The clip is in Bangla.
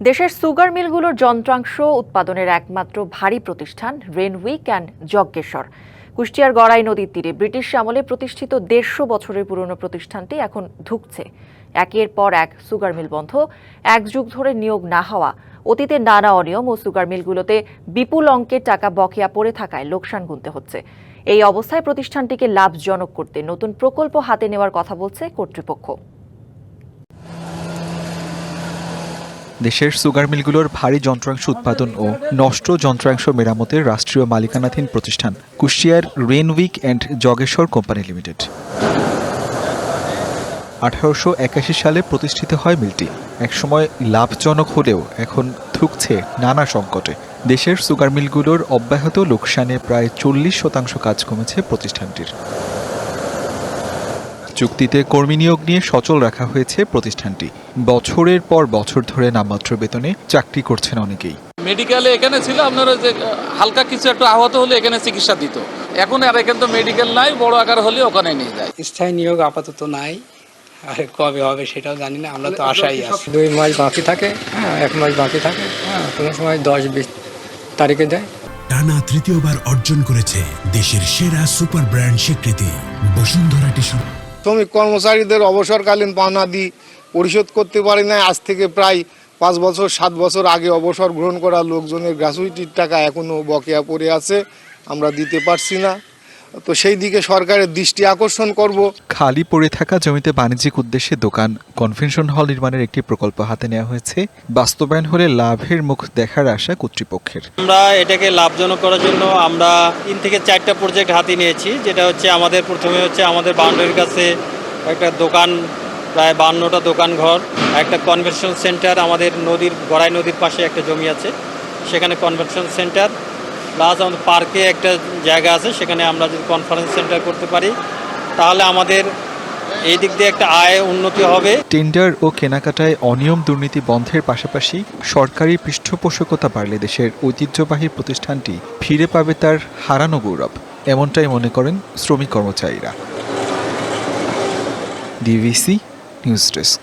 দেশের সুগার মিলগুলোর যন্ত্রাংশ উৎপাদনের একমাত্র ভারী প্রতিষ্ঠান রেনউইক অ্যান্ড যজ্ঞেশ্বর কুষ্টিয়ার গড়াই নদীর তীরে ব্রিটিশ আমলে প্রতিষ্ঠিত দেড়শো বছরের পুরনো প্রতিষ্ঠানটি এখন ধুঁকছে। একের পর এক সুগার মিল বন্ধ, এক যুগ ধরে নিয়োগ না হওয়া, অতীতে নানা অনিয়ম ও সুগার মিলগুলোতে বিপুল অঙ্কের টাকা বকেয়া পড়ে থাকায় লোকসান গুনতে হচ্ছে। এই অবস্থায় প্রতিষ্ঠানটিকে লাভজনক করতে নতুন প্রকল্প হাতে নেওয়ার কথা বলছে কর্তৃপক্ষ। দেশের সুগার মিলগুলোর ভারী যন্ত্রাংশ উৎপাদন ও নষ্ট যন্ত্রাংশ মেরামতের রাষ্ট্রীয় মালিকানাধীন প্রতিষ্ঠান কুষ্টিয়ার রেনউইক অ্যান্ড জগেশ্বর কোম্পানি লিমিটেড। আঠারোশো একাশি সালে প্রতিষ্ঠিত হয় মিলটি। একসময় লাভজনক হলেও এখন থুকছে নানা সংকটে। দেশের সুগার মিলগুলোর অব্যাহত লোকসানে প্রায় চল্লিশ শতাংশ কাজ কমেছে প্রতিষ্ঠানটির। চুক্তিতে কর্মী নিয়োগ নিয়ে সচল রাখা হয়েছে প্রতিষ্ঠানটি। বছরের পর বছর ধরে নামমাত্র বেতনে চাকরি করছেন অনেকেই। মেডিকেলে এখানে ছিল আপনার ওই যে হালকা কিছু একটু আহত হলে এখানে চিকিৎসা দিত। এখন আর এখানে তো মেডিকেল নাই বড় আকার হলে ওখানে নিয়ে যায়। স্থায়ী নিয়োগ আপাতত নাই। আর কবে হবে সেটাও জানি না আমরা তো আশাই আছি। দুই মাস বাকি থাকে হ্যাঁ এক মাস বাকি থাকে হ্যাঁ কোনো সময় দশ বিশ তারিখে দেয় টানা তৃতীয়বার অর্জন করেছে দেশের সেরা সুপার ব্র্যান্ড স্বীকৃতি বসুন্ধরা টিস্যু। শ্রমিক কর্মচারীদের অবসরকালীন পাওনা দিই পরিশোধ করতে পারি না আজ থেকে প্রায় পাঁচ বছর, সাত বছর আগে অবসর গ্রহণ করা লোকজনের গ্রাসুইটির টাকা এখনও বকেয়া পড়ে আছে। আমরা দিতে পারছি না। তো সেই দিকে সরকারের দৃষ্টি আকর্ষণ করব। খালি পড়ে থাকা জমিতে বাণিজ্যিক উদ্দেশ্যে দোকান কনভেনশন হল নির্মাণের একটি প্রকল্প হাতে নেওয়া হয়েছে। বাস্তবায়ন হলে লাভের মুখ দেখার আশা কর্তৃপক্ষের। আমরা এটাকে লাভজনক করার জন্য আমরা তিন থেকে চারটা প্রজেক্ট হাতে নিয়েছি যেটা হচ্ছে আমাদের প্রথমে হচ্ছে আমাদের বাউন্ডারির কাছে একটা দোকান প্রায় বান্নটা দোকান ঘর একটা কনভেনশন সেন্টার আমাদের নদীর গড়াই নদীর পাশে একটা জমি আছে। সেখানে কনভেনশন সেন্টার প্লাস আমাদের পার্কে একটা জায়গা আছে, সেখানে আমরা যদি কনফারেন্স সেন্টার করতে পারি, তাহলে আমাদের এই দিক দিয়ে একটা আয় উন্নতি হবে। টেন্ডার ও কেনাকাটায় অনিয়ম দুর্নীতি বন্ধের পাশাপাশি সরকারি পৃষ্ঠপোষকতা বাড়লে দেশের ঐতিহ্যবাহী প্রতিষ্ঠানটি ফিরে পাবে তার হারানো গৌরব। এমনটাই মনে করেন শ্রমিক কর্মচারীরা। DVC news desk.